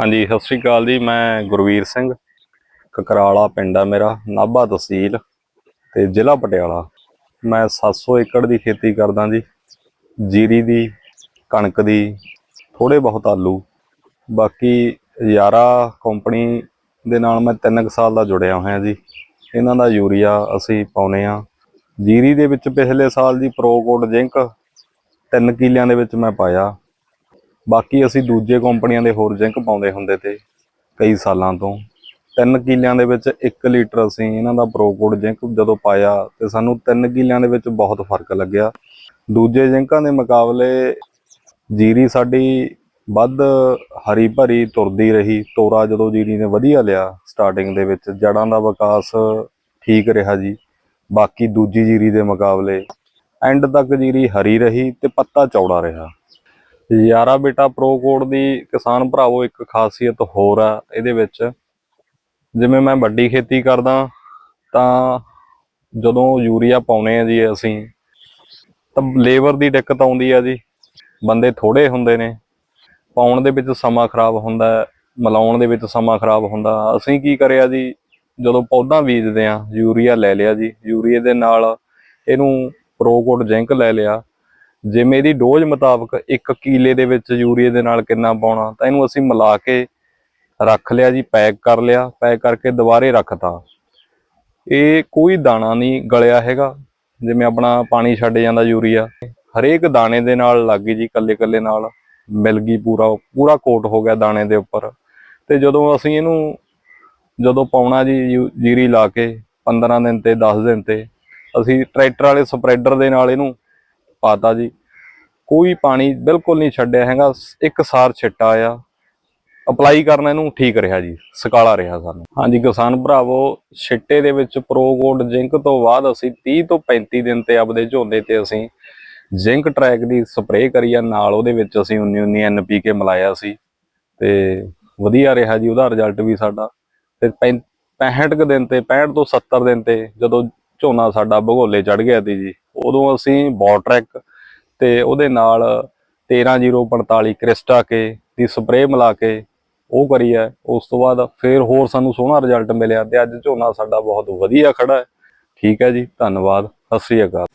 ਹਾਂਜੀ, ਸਤਿ ਸ੍ਰੀ ਅਕਾਲ ਜੀ, ਮੈਂ ਗੁਰਵੀਰ ਸਿੰਘ। ਕਕਰਾਲਾ ਪਿੰਡ ਆ ਮੇਰਾ, ਨਾਭਾ ਤਹਿਸੀਲ ਤੇ ਜ਼ਿਲ੍ਹਾ ਪਟਿਆਲਾ। ਮੈਂ 700 ਏਕੜ ਦੀ ਖੇਤੀ ਕਰਦਾ ਜੀ। ਜੀਰੀ ਦੀ, ਕਣਕ ਦੀ ਥੋੜੇ ਬਹੁਤ ਆਲੂ। ਬਾਕੀ ਯਾਰਾ ਕੰਪਨੀ ਦੇ ਨਾਲ ਮੈਂ 3 ਸਾਲ ਦਾ ਜੁੜਿਆ ਹੋਇਆ ਜੀ। ਇਹਨਾਂ ਦਾ ਯੂਰੀਆ ਅਸੀਂ ਪਾਉਨੇ ਆ ਜੀਰੀ ਦੇ ਵਿੱਚ ਪਿਛਲੇ ਸਾਲ ਦੀ ਪ੍ਰੋਕੋਡ ਜਿੰਕ 3 ਕਿਲਿਆਂ ਦੇ ਵਿੱਚ ਮੈਂ ਪਾਇਆ। ਬਾਕੀ ਅਸੀਂ ਦੂਜੇ ਕੰਪਨੀਆਂ ਦੇ ਹੋਰ ਜ਼ਿੰਕ ਪਾਉਂਦੇ ਹੁੰਦੇ ਤੇ ਕਈ ਸਾਲਾਂ ਤੋਂ। 3 ਕਿੱਲਿਆਂ ਦੇ ਵਿੱਚ 1 ਲੀਟਰ ਅਸੀਂ ਇਹਨਾਂ ਦਾ ਪ੍ਰੋਕੋਡ ਜ਼ਿੰਕ ਜਦੋਂ ਪਾਇਆ ਤੇ ਸਾਨੂੰ 3 ਕਿੱਲਿਆਂ ਦੇ ਵਿੱਚ ਬਹੁਤ ਫ਼ਰਕ ਲੱਗਿਆ। ਦੂਜੇ ਜ਼ਿੰਕਾਂ ਦੇ ਮੁਕਾਬਲੇ ਜੀਰੀ ਸਾਡੀ ਵੱਧ ਹਰੀ ਭਰੀ ਤੁਰਦੀ ਰਹੀ। ਤੋਰਾ ਜਦੋਂ ਜੀਰੀ ਨੇ ਵਧੀਆ ਲਿਆ ਸਟਾਰਟਿੰਗ ਦੇ ਵਿੱਚ, ਜੜਾਂ ਦਾ ਵਿਕਾਸ ਠੀਕ ਰਿਹਾ ਜੀ। ਬਾਕੀ ਦੂਜੀ ਜੀਰੀ ਦੇ ਮੁਕਾਬਲੇ ਐਂਡ ਤੱਕ ਜੀਰੀ ਹਰੀ ਰਹੀ ਤੇ ਪੱਤਾ ਚੌੜਾ ਰਿਹਾ। ਯਾਰਾ ਬੇਟਾ ਪ੍ਰੋ ਕੋਡ ਦੀ ਕਿਸਾਨ ਭਰਾਵੋ ਇੱਕ ਖਾਸੀਅਤ ਹੋਰ ਆ ਇਹਦੇ ਵਿੱਚ ਜਿਵੇਂ ਮੈਂ ਵੱਡੀ ਖੇਤੀ ਕਰਦਾ ਤਾਂ ਜਦੋਂ ਯੂਰੀਆ ਪਾਉਨੇ ਆ ਜੀ ਅਸੀਂ ਤਾਂ ਲੇਬਰ ਦੀ ਦਿੱਕਤ ਆਉਂਦੀ ਆ ਜੀ। ਬੰਦੇ ਥੋੜੇ ਹੁੰਦੇ ਨੇ ਪਾਉਣ ਦੇ ਵਿੱਚ ਸਮਾਂ ਖਰਾਬ ਹੁੰਦਾ ਹੈ, ਮਿਲਾਉਣ ਦੇ ਵਿੱਚ ਸਮਾਂ ਖਰਾਬ ਹੁੰਦਾ। ਅਸੀਂ ਕੀ ਕਰਿਆ ਜੀ ਜਦੋਂ ਪੌਦਾ ਬੀਜਦੇ ਆ ਯੂਰੀਆ ਲੈ ਲਿਆ ਜੀ ਯੂਰੀਏ ਦੇ ਨਾਲ ਇਹਨੂੰ ਪ੍ਰੋਕੋਟ ਜ਼ਿੰਕ ਲੈ ਲਿਆ। ਜਿਵੇਂ ਇਹਦੀ ਡੋਜ਼ ਮੁਤਾਬਕ 1 ਕਿਲੇ ਦੇ ਵਿੱਚ ਯੂਰੀਏ ਦੇ ਨਾਲ ਕਿੰਨਾ ਪਾਉਣਾ, ਤਾਂ ਇਹਨੂੰ ਅਸੀਂ ਮਿਲਾ ਕੇ ਰੱਖ ਲਿਆ ਜੀ, ਪੈਕ ਕਰ ਲਿਆ, ਪੈਕ ਕਰਕੇ ਦੁਬਾਰੇ ਰੱਖਤਾ। ਇਹ ਕੋਈ ਦਾਣਾ ਨਹੀਂ ਗਲਿਆ ਹੈਗਾ, ਜਿਵੇਂ ਆਪਣਾ ਪਾਣੀ ਛੱਡ ਜਾਂਦਾ ਯੂਰੀਆ। ਹਰੇਕ ਦਾਣੇ ਦੇ ਨਾਲ ਲੱਗ ਗਈ ਜੀ ਕੱਲੇ ਕੱਲੇ ਨਾਲ ਮਿਲ ਗਈ ਪੂਰਾ ਪੂਰਾ ਕੋਟ ਹੋ ਗਿਆ ਦਾਣੇ ਦੇ ਉੱਪਰ। ਤੇ ਜਦੋਂ ਅਸੀਂ ਇਹਨੂੰ ਜਦੋਂ ਪਾਉਣਾ ਜੀ, ਯੂ- ਜੀਰੀ ਲਾ ਕੇ 15 ਦਿਨ ਤੇ 10 ਦਿਨ ਤੇ, ਅਸੀਂ ਟਰੈਕਟਰ ਵਾਲੇ ਸਪਰੈਡਰ ਦੇ ਨਾਲ ਇਹਨੂੰ ਪਾਤਾ ਜੀ। ਕੋਈ ਪਾਣੀ ਬਿਲਕੁਲ ਨਹੀਂ ਛੱਡਿਆ ਹੈਗਾ। ਇੱਕ ਸਾਰ ਛਿੱਟਾ ਆ। ਅਪਲਾਈ ਕਰਨਾ ਇਹਨੂੰ ਠੀਕ ਰਿਹਾ ਜੀ। ਸਕਾਲਾ ਰਿਹਾ ਸਾਨੂੰ। ਹਾਂਜੀ ਕਿਸਾਨ ਭਰਾਵੋ, ਛਿੱਟੇ ਦੇ ਵਿੱਚ ਪ੍ਰੋਗੋਡ ਜ਼ਿੰਕ ਤੋਂ ਬਾਅਦ ਅਸੀਂ 30 ਤੋਂ 35 ਦਿਨ ਤੇ ਆਪਦੇ ਝੋਨੇ ਤੇ ਅਸੀਂ ਜ਼ਿੰਕ ਟਰੈਕ ਦੀ ਸਪਰੇਅ ਕਰੀ ਆ। ਨਾਲ ਉਹਦੇ ਵਿੱਚ ਅਸੀਂ 19 19 ਐਨਪੀਕੇ ਮਿਲਾਇਆ ਸੀ। ਤੇ ਵਧੀਆ ਰਿਹਾ ਜੀ। ਉਹਦਾ ਰਿਜ਼ਲਟ ਵੀ ਸਾਡਾ। ਤੇ 65 ਕੁ ਦਿਨ ਤੇ 65 ਤੋਂ 70 ਦਿਨ ਤੇ ਜਦੋਂ ਝੋਨਾ ਸਾਡਾ ਭਗੋਲੇ ਚੜ ਗਿਆ ਸੀ ਜੀ। ਉਦੋਂ ਅਸੀਂ ਬੋਟਰੈਕ ਤੇ ਉਹਦੇ ਨਾਲ 13045 ਕ੍ਰਿਸਟਾ ਕੇ ਦੀ ਸਪਰੇਅ ਮਿਲਾ ਕੇ ਉਹ ਕਰੀ ਹੈ। ਉਸ ਤੋਂ ਬਾਅਦ ਫਿਰ ਹੋਰ ਸਾਨੂੰ ਸੋਹਣਾ ਰਿਜ਼ਲਟ ਮਿਲਿਆ ਤੇ ਅੱਜ ਝੋਨਾ ਸਾਡਾ ਬਹੁਤ ਵਧੀਆ ਖੜਾ ਹੈ। ਠੀਕ ਹੈ ਜੀ, ਧੰਨਵਾਦ। ਸਤਿ ਸ੍ਰੀ ਅਕਾਲ।